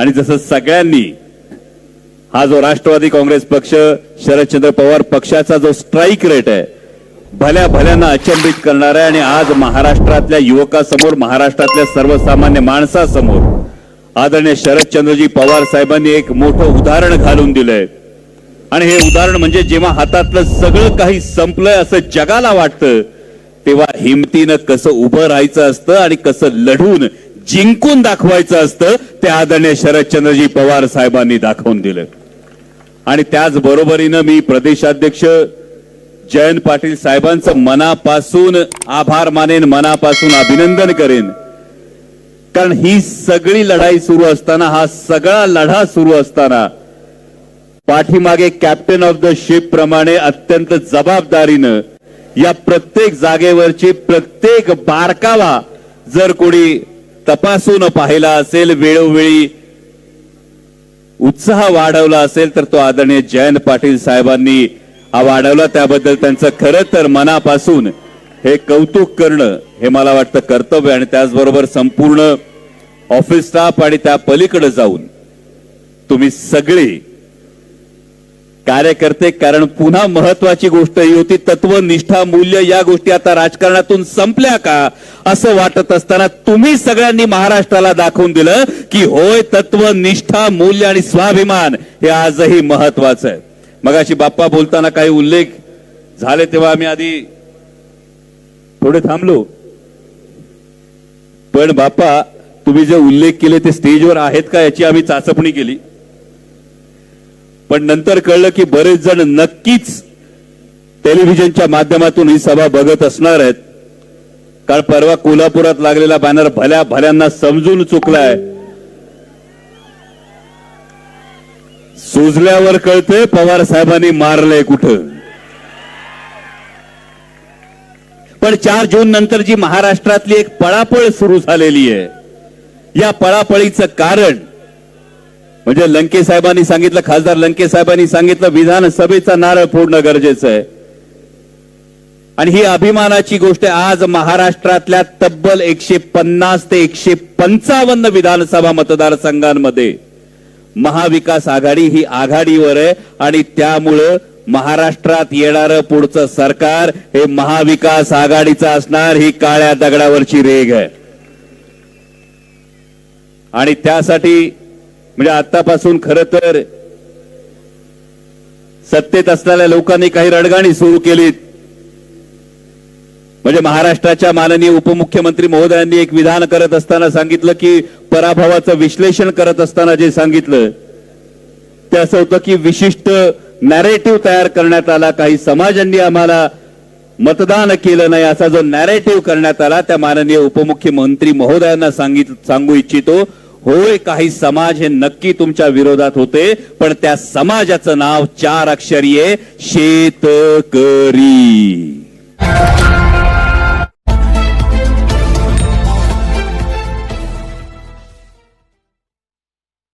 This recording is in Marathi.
आणि जसं सगळ्यांनी हा जो राष्ट्रवादी काँग्रेस पक्ष शरदचंद्र पवार पक्षाचा जो स्ट्राईक रेट आहे भल्या भल्यांना अचंबित करणार आहे. आणि आज महाराष्ट्रातल्या युवकासमोर महाराष्ट्रातल्या सर्वसामान्य माणसासमोर आदरणीय शरदचंद्रजी पवार साहेबांनी एक मोठं उदाहरण घालून दिलंय. आणि हे उदाहरण म्हणजे जेव्हा हातातलं सगळं काही संपलंय असं जगाला वाटतं तेव्हा हिमतीनं कसं उभं राहायचं असतं आणि कसं लढून जिंकून दाखवायचं असतं ते आदरणीय शरदचंद्रजी पवार साहेबांनी दाखवून दिलं. आणि त्याचबरोबरीनं मी प्रदेशाध्यक्ष जयंत पाटील साहेबांचं मनापासून आभार मानेन मनापासून अभिनंदन करेन. कारण ही सगळी लढाई सुरू असताना हा सगळा लढा सुरू असताना पाठीमागे कॅप्टन ऑफ द शिप प्रमाणे अत्यंत जबाबदारीनं या प्रत्येक जागेवरची प्रत्येक बारकावा जर कोणी तपासून पाहिला असेल वेळोवेळी उत्साह वाढवला असेल तर तो आदरणीय जयंत पाटील साहेबांनी हा वाढवला. त्याबद्दल त्यांचं खरं तर मनापासून हे कौतुक करणं हे मला वाटतं कर्तव्य आणि त्याचबरोबर संपूर्ण ऑफिस स्टाफ आणि त्या पलीकडे जाऊन तुम्ही सगळे कार्यकर्ते कारण पुन्हा महत्वाची गोष्ट ही होती तत्व निष्ठा मूल्य या गोष्टी आता राजकारणातून संपल्या का? असं वाटत असताना तुम्ही सगळ्यांनी महाराष्ट्राला दाखवून दिलं की होय तत्व निष्ठा मूल्य आणि स्वाभिमान हे आजही महत्वाचं आहे. मगाशी बाप्पा बोलताना काही उल्लेख झाले तेव्हा आम्ही आधी थोडे थांबलो. पण बाप्पा तुम्ही जे उल्लेख केले ते स्टेजवर आहेत का याची आम्ही चाचपणी केली. पण नंतर कळलं की बरेच जण नक्कीच टेलिव्हिजनच्या माध्यमातून ही सभा बघत असणार आहेत. काल परवा कोल्हापुरात लागलेला बॅनर भल्या भल्यांना समजून चुकलाय. सुजल्यावर कळतंय पवार साहेबांनी मारलंय कुठं. पण चार जून नंतर जी महाराष्ट्रातली एक पळापळ सुरू झालेली आहे. या पळापळीचं कारण म्हणजे लंके साहेबांनी सांगितलं खासदार लंके साहेबांनी सांगितलं विधानसभेचा नारळ फोडणं गरजेचं आहे आणि ही अभिमानाची गोष्ट आहे. आज महाराष्ट्रातल्या तब्बल एकशे पन्नास ते एकशे पंचावन्न विधानसभा मतदारसंघांमध्ये महाविकास आघाडी ही आघाडीवर आहे आणि त्यामुळं महाराष्ट्रात येणारं पुढचं सरकार हे महाविकास आघाडीचं असणार ही काळ्या दगडावरची रेग आहे आणि त्यासाठी म्हणजे आतापासून खर तर सत्तेत असलेल्या लोकांनी काही रडगाणी सुरू केलीत. म्हणजे महाराष्ट्राच्या माननीय उपमुख्यमंत्री महोदयांनी एक विधान करत असताना सांगितलं की पराभवाचं विश्लेषण करत असताना जे सांगितलं ते असं होतं की विशिष्ट नॅरेटिव्ह तयार करण्यात आला काही समाजांनी आम्हाला मतदान केलं नाही असा जो नॅरेटिव्ह करण्यात आला त्या माननीय उपमुख्यमंत्री महोदयांना सांगित सांगू इच्छितो. होय काही समाज हे नक्की तुमच्या विरोधात होते पण त्या समाजाचं नाव चार अक्षरी आहे शेतकरी.